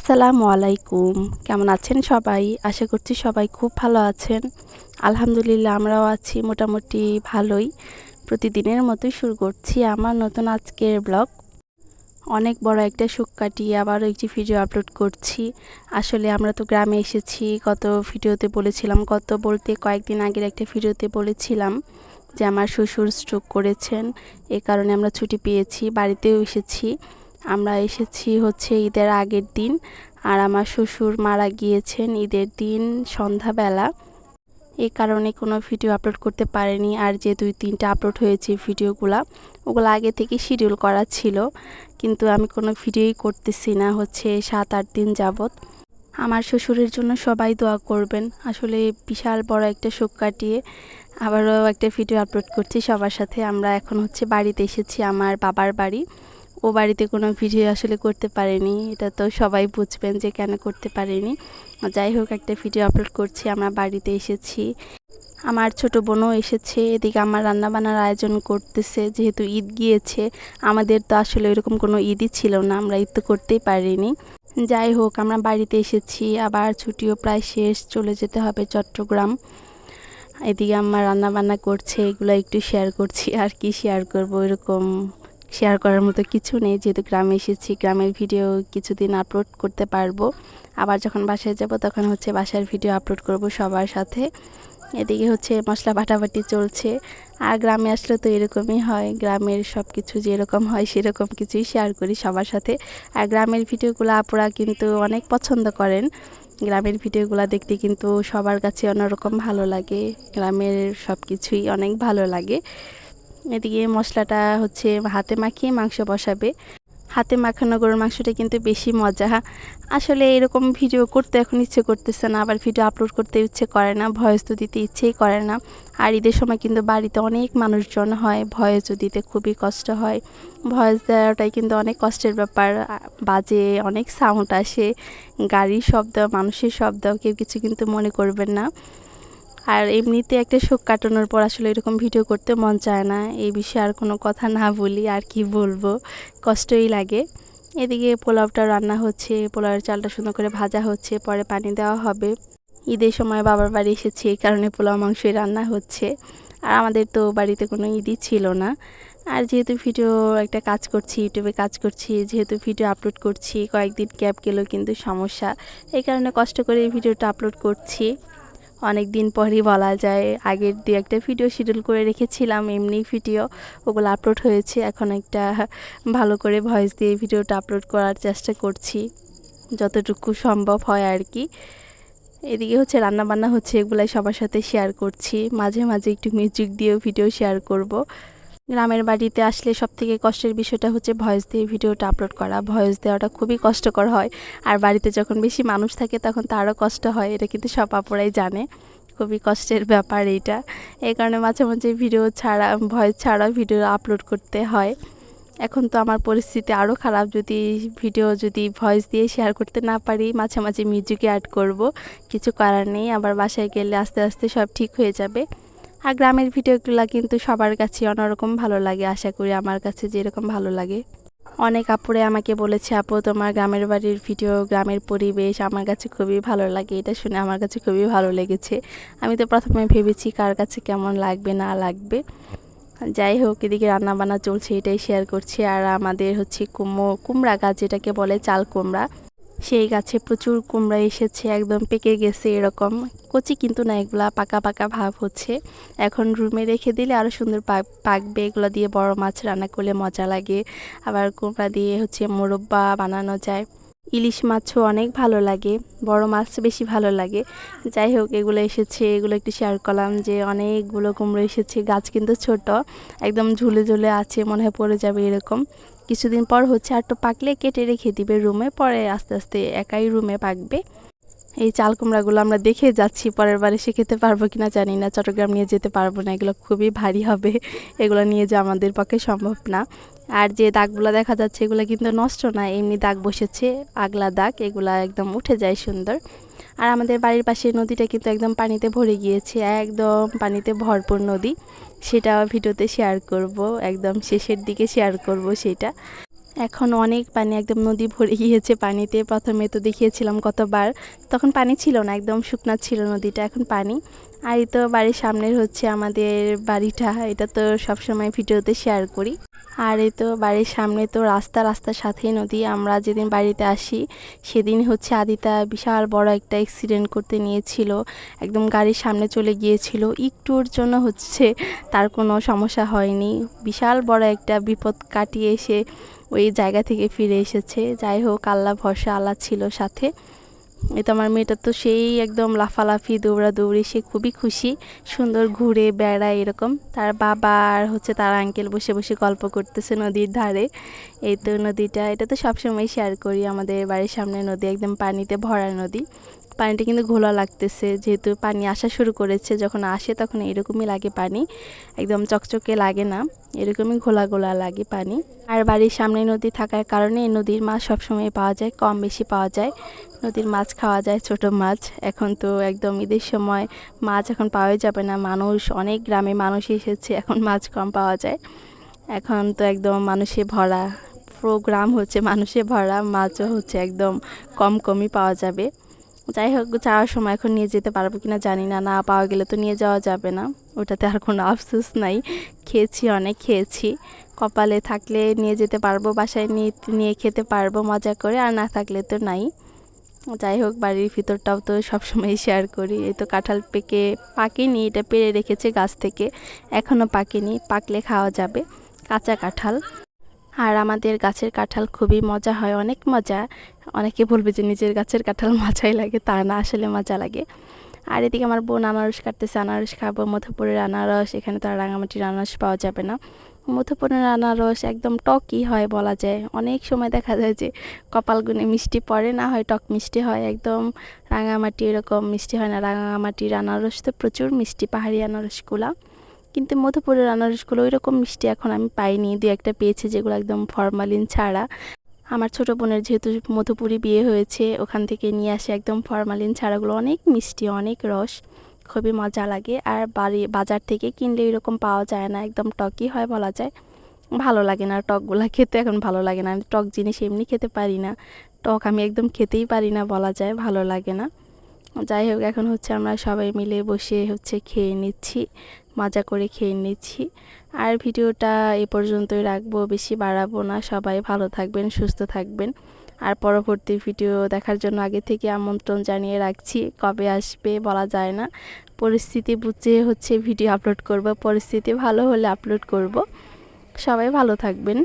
আসসালামু আলাইকুম। কেমন আছেন সবাই? আশা করছি সবাই খুব ভালো আছেন। আলহামদুলিল্লাহ আমরাও আছি মোটামুটি ভালোই। প্রতিদিনের মতোই শুরু করছি আমার নতুন আজকের ব্লগ। অনেক বড় একটা সুখ কাটিয়ে আবারও একটি ভিডিও আপলোড করছি। আসলে আমরা তো গ্রামে এসেছি কত ভিডিওতে বলেছিলাম কত বলতে কয়েকদিন আগের একটা ভিডিওতে বলেছিলাম যে আমার শ্বশুর স্ট্রোক করেছেন। এ কারণে আমরা ছুটি পেয়েছি, বাড়িতেও এসেছি। আমরা এসেছি হচ্ছে ঈদের আগের দিন আর আমার শ্বশুর মারা গিয়েছেন ঈদের দিন সন্ধ্যাবেলা। এই কারণে কোনো ভিডিও আপলোড করতে পারেনি আর যে দুই তিনটা আপলোড হয়েছে ভিডিওগুলা, ওগুলো আগে থেকে শিডিউল করা ছিল। কিন্তু আমি কোনো ভিডিওই করতেছি না হচ্ছে সাত আট দিন যাবত আমার শ্বশুরের জন্য সবাই দোয়া করবেন। আসলে বিশাল বড় একটা শোক কাটিয়ে আবারও একটা ভিডিও আপলোড করছি সবার সাথে। আমরা এখন হচ্ছে বাড়িতে এসেছি আমার বাবার বাড়ি। ও বাড়িতে কোনো ভিডিও আসলে করতে পারেনি। এটা তো সবাই বুঝবেন যে কেন করতে পারেনি। যাই হোক, একটা ভিডিও আপলোড করছি, আমরা বাড়িতে এসেছি। আমার ছোট বোনও এসেছে, এদিকে আমার রান্নাবান্নার আয়োজন করতেছে, যেহেতু ঈদ গিয়েছে, আমাদের তো আসলে এরকম কোনো ঈদই ছিল না, আমরা ঈদ তো করতেই পারিনি। যাই হোক, আমরা বাড়িতে এসেছি, আবার ছুটিও প্রায় শেষ, চলে যেতে হবে চট্টগ্রাম। এদিকে আমার রান্না বান্না করছে, এগুলো একটু শেয়ার করছি, আর কি শেয়ার করব এরকম শেয়ার করার মতো কিছু নেই। যেহেতু গ্রামে এসেছি, গ্রামের ভিডিও কিছুদিন আপলোড করতে পারব। আবার যখন বাসায় যাব, তখন হচ্ছে বাসার ভিডিও আপলোড করব সবার সাথে। এদিকে হচ্ছে মশলা বাটাবাটি চলছে। আর গ্রামে আসলে তো এরকমই হয়। গ্রামের সব কিছু যেরকম হয়, সেরকম কিছুই শেয়ার করি সবার সাথে। আর গ্রামের ভিডিওগুলো আপুরা কিন্তু অনেক পছন্দ করেন। গ্রামের ভিডিওগুলো দেখতে কিন্তু সবার কাছে অন্যরকম ভালো লাগে। গ্রামের সব কিছুই অনেক ভালো লাগে। এদিকে মশলাটা হচ্ছে হাতে মাখিয়ে মাংস বসাবে। হাতে মাখানো গরুর মাংসটা কিন্তু বেশি মজা। আসলে এরকম ভিডিও করতে এখন ইচ্ছে করতেছে না, আবার ভিডিও আপলোড করতে ইচ্ছে করে না, ভয়েস তো দিতে ইচ্ছেই করে না। আর ঈদের সময় কিন্তু বাড়িতে অনেক মানুষজন হয়, ভয়েস দিতে খুবই কষ্ট হয়। ভয়েস দেওয়াটাই কিন্তু অনেক কষ্টের ব্যাপার। বাজে অনেক সাউন্ড আসে, গাড়ির শব্দ, মানুষের শব্দ, কেউ কিছু কিন্তু মনে করবেন না। আর এমনিতে একটা শোক কাটানোর পর আসলে এরকম ভিডিও করতে মন চায় না। এই বিষয়ে আর কোনো কথা না বলি, আর কি বলব? কষ্টই লাগে। এদিকে পোলাওটা রান্না হচ্ছে, পোলাওয়ের চালটা সুন্দর করে ভাজা হচ্ছে, পরে পানি দেওয়া হবে। ঈদের সময় বাবার বাড়ি এসেছি, এই কারণে পোলাও মাংসই রান্না হচ্ছে। আর আমাদের তো বাড়িতে কোনো ঈদই ছিল না। আর যেহেতু ভিডিও একটা কাজ করছি, ইউটিউবে কাজ করছি, যেহেতু ভিডিও আপলোড করছি, কয়েকদিন ক্যাব গেলেও কিন্তু সমস্যা। এই কারণে কষ্ট করে এই ভিডিওটা আপলোড করছি। অনেক দিন পরই বলা যায়, আগের দু একটা ভিডিও শিডিউল করে রেখেছিলাম এমনি ভিডিও ওগুলো আপলোড হয়েছে। এখন একটা ভালো করে ভয়েস দিয়ে ভিডিওটা আপলোড করার চেষ্টা করছি, যতটুকু সম্ভব হয় আর কি। এদিকে হচ্ছে রান্না বান্না হচ্ছে, এগুলাই সবার সাথে শেয়ার করছি। মাঝে মাঝে একটু মিউজিক দিয়েও ভিডিও শেয়ার করব। গ্রামের বাড়িতে আসলে সব থেকে কষ্টের বিষয়টা হচ্ছে ভয়েস দিয়ে ভিডিওটা আপলোড করা। ভয়েস দেওয়াটা খুবই কষ্টকর হয়। আর বাড়িতে যখন বেশি মানুষ থাকে তখন তো আরও কষ্ট হয়, এটা কিন্তু সব আপুরাই জানে। খুবই কষ্টের ব্যাপার এইটা। এই কারণে মাঝে মাঝে ভিডিও ছাড়া, ভয়েস ছাড়া ভিডিও আপলোড করতে হয়। এখন তো আমার পরিস্থিতি আরও খারাপ। যদি ভিডিও যদি ভয়েস দিয়ে শেয়ার করতে না পারি, মাঝে মাঝে মিউজিকে অ্যাড করব। কিছু করার নেই। আবার বাসায় গেলে আস্তে আস্তে সব ঠিক হয়ে যাবে। আর গ্রামের ভিডিওগুলো কিন্তু সবার কাছে অন্যরকম ভালো লাগে, আশা করি আমার কাছে যেরকম ভালো লাগে। অনেক আপুরে আমাকে বলেছে, আপু, তোমার গ্রামের বাড়ির ভিডিও, গ্রামের পরিবেশ আমার কাছে খুবই ভালো লাগে, এটা শুনে আমার কাছে খুবই ভালো লেগেছে। আমি তো প্রথমে ভেবেছি কার কাছে কেমন লাগবে, না লাগবে। যাই হোক, এদিকে রান্নাবান্না চলছে, এটাই শেয়ার করছি। আর আমাদের হচ্ছে কুমো, কুমড়া গাছ যেটাকে বলে, চাল কুমড়া। সেই গাছে প্রচুর কুমড়া এসেছে, একদম পেকে গেছে এরকম। কচি কিন্তু না, এগুলা পাকা পাকা ভাব হচ্ছে। এখন রুমে রেখে দিলে আরও সুন্দর পাকবে, এগুলো দিয়ে বড় মাছ রান্না করলে মজা লাগে। আবার কুমড়া দিয়ে হচ্ছে মোরব্বা বানানো যায়। ইলিশ মাছও অনেক ভালো লাগে, বড় মাছ বেশি ভালো লাগে। যাই হোক, এগুলো এসেছে, এগুলো একটু শেয়ার করলাম যে অনেকগুলো কুমড়ো এসেছে, গাছ কিন্তু ছোট, একদম ঝুলে ঝুলে আছে, মনে হয় পড়ে যাবে এরকম। কিছুদিন পর হচ্ছে আর তো পাকলে কেটে রেখে দিবে রুমে, পরে আস্তে আস্তে একাই রুমে পাকবে। এই চাল কুমড়াগুলো আমরা দেখে যাচ্ছি, পরের বারে সে খেতে পারব কি না জানি না, চট্টগ্রাম নিয়ে যেতে পারব না, এগুলো খুবই ভারী হবে, এগুলো নিয়ে যাওয়া আমাদের পক্ষে সম্ভব না। আর যে দাগগুলো দেখা যাচ্ছে, এগুলো কিন্তু নষ্ট না। এমনি দাগ বসেছে, আগলা দাগ, এগুলা একদম উঠে যায় সুন্দর। আর আমাদের বাড়ির পাশে নদীটা কিন্তু একদম পানিতে ভরে গিয়েছে, একদম পানিতে ভরপুর নদী। সেটা ভিডিওতে শেয়ার করব, একদম শেষের দিকে শেয়ার করব সেটা। এখন অনেক পানি একদম নদী ভরে গিয়েছে পানিতে। প্রথমে তো দেখিয়েছিলাম কতবার, তখন পানি ছিল না, একদম শুকনা ছিল নদীটা, এখন পানি। আর এই তো বাড়ির সামনের হচ্ছে আমাদের বাড়িটা, এটা তো সবসময় ভিডিওতে শেয়ার করি। আর এই তো বাড়ির সামনে তো রাস্তা, রাস্তার সাথেই নদী। আমরা যেদিন বাড়িতে আসি, সেদিন হচ্ছে আদিতা বিশাল বড় একটা অ্যাক্সিডেন্ট করতে নিয়েছিল। একদম গাড়ির সামনে চলে গিয়েছিল। একটুর জন্য হচ্ছে তার কোনো সমস্যা হয়নি। বিশাল বড় একটা বিপদ কাটিয়ে এসে ওই জায়গা থেকে ফিরে এসেছে। যাই হোক, আল্লাহ ভরসা, আল্লাহ ছিল সাথে। এই তো আমার মেয়েটা তো সেই একদম লাফালাফি, দৌড়াদৌড়ি, সে খুবই খুশি। সুন্দর ঘুরে বেড়ায় এরকম। তার বাবা আর হচ্ছে তার আঙ্কেল বসে বসে গল্প করতেছে নদীর ধারে। এই তো নদীটা, এটা তো সবসময় শেয়ার করি আমাদের বাড়ির সামনে নদী, একদম পানিতে ভরা নদী। পানিটা কিন্তু ঘোলা লাগতেছে, যেহেতু পানি আসা শুরু করেছে, যখন আসে তখন এরকমই লাগে পানি। একদম চকচকে লাগে না, এরকমই ঘোলা ঘোলা লাগে পানি। আর বাড়ির সামনে নদী থাকার কারণে নদীর মাছ সবসময় পাওয়া যায়, কম বেশি পাওয়া যায়। নদীর মাছ খাওয়া যায়, ছোট মাছ। এখন তো একদম ঈদের সময় মাছ এখন পাওয়াই যাবে না। মানুষ, অনেক গ্রামে মানুষ এসেছে, এখন মাছ কম পাওয়া যায়। এখন তো একদম মানুষে ভরা। প্রোগ্রাম হচ্ছে, মানুষে ভরা, মাছও হচ্ছে একদম কম কমই পাওয়া যাবে। যাই হোক, যাওয়ার সময় এখন নিয়ে যেতে পারব কি না জানি না। না পাওয়া গেলে তো নিয়ে যাওয়া যাবে না। ওটাতে আর কোনো আফসোস নাই। খেয়েছি, অনেক খেয়েছি। কপালে থাকলে নিয়ে যেতে পারব, বাসায় নিয়ে নিয়ে খেতে পারব, মজা করে। আর না থাকলে তো নাই। যাই হোক, বাড়ির ভিতরটাও তো সবসময় শেয়ার করি। এই তো কাঁঠাল পেকে পাকেনি, এটা পেরে রেখেছে গাছ থেকে এখনও পাকেনি, পাকলে খাওয়া যাবে, কাঁচা কাঁঠাল। আর আমাদের গাছের কাঁঠাল খুবই মজা হয়, অনেক মজা। অনেকে বলবে যে নিজের গাছের কাঁঠাল মজাই লাগে, তা না, আসলে মজা লাগে। আর এদিকে আমার বোন আনারস কাটতেছে, আনারস খাব, মধুপুরের আনারস, এখানে তো আর রাঙামাটির আনারস পাওয়া যাবে না। মধুপুরের আনারস একদম টকই হয় বলা যায়। অনেক সময় দেখা যায় যে কপালগুনে মিষ্টি পড়ে, না হয় টক মিষ্টি হয়। একদম রাঙামাটি এরকম মিষ্টি হয় না। রাঙামাটির আনারস তো প্রচুর মিষ্টি, পাহাড়ি আনারসগুলা। কিন্তু মধুপুরের আনারসগুলো ওই রকম মিষ্টি এখন আমি পাইনি। দু একটা পেয়েছি যেগুলো একদম ফরমালিন ছাড়া। আমার ছোটো বোনের যেহেতু মধুপুরি বিয়ে হয়েছে, ওখান থেকে নিয়ে আসে একদম ফরমালিন ছাড়াগুলো। অনেক মিষ্টি, অনেক রস। খুবই মজা লাগে। আর বাড়ি, বাজার থেকে কিনলে এরকম পাওয়া যায় না, একদম টকই হয় বলা যায়। ভালো লাগে না টকগুলো খেতে, এখন ভালো লাগে না। আমি টক জিনিস এমনি খেতে পারি না। টক আমি একদম খেতেই পারি না বলা যায়, ভালো লাগে না। যাই হোক, এখন হচ্ছে আমরা সবাই মিলে বসে হচ্ছে খেয়ে নিচ্ছি, মজা করে খেয়ে নিচ্ছি। আর ভিডিওটা এ পর্যন্তই রাখব, বেশি বাড়াবো না। সবাই ভালো থাকবেন, সুস্থ থাকবেন। আর পরবর্তী ভিডিও দেখার জন্য আগে থেকে আমন্ত্রণ জানিয়ে রাখছি, কবে আসবে বলা যায় না। পরিস্থিতি বুঝে হচ্ছে ভিডিও আপলোড করব, পরিস্থিতি ভালো হলে আপলোড করব। সবাই ভালো থাকবেন।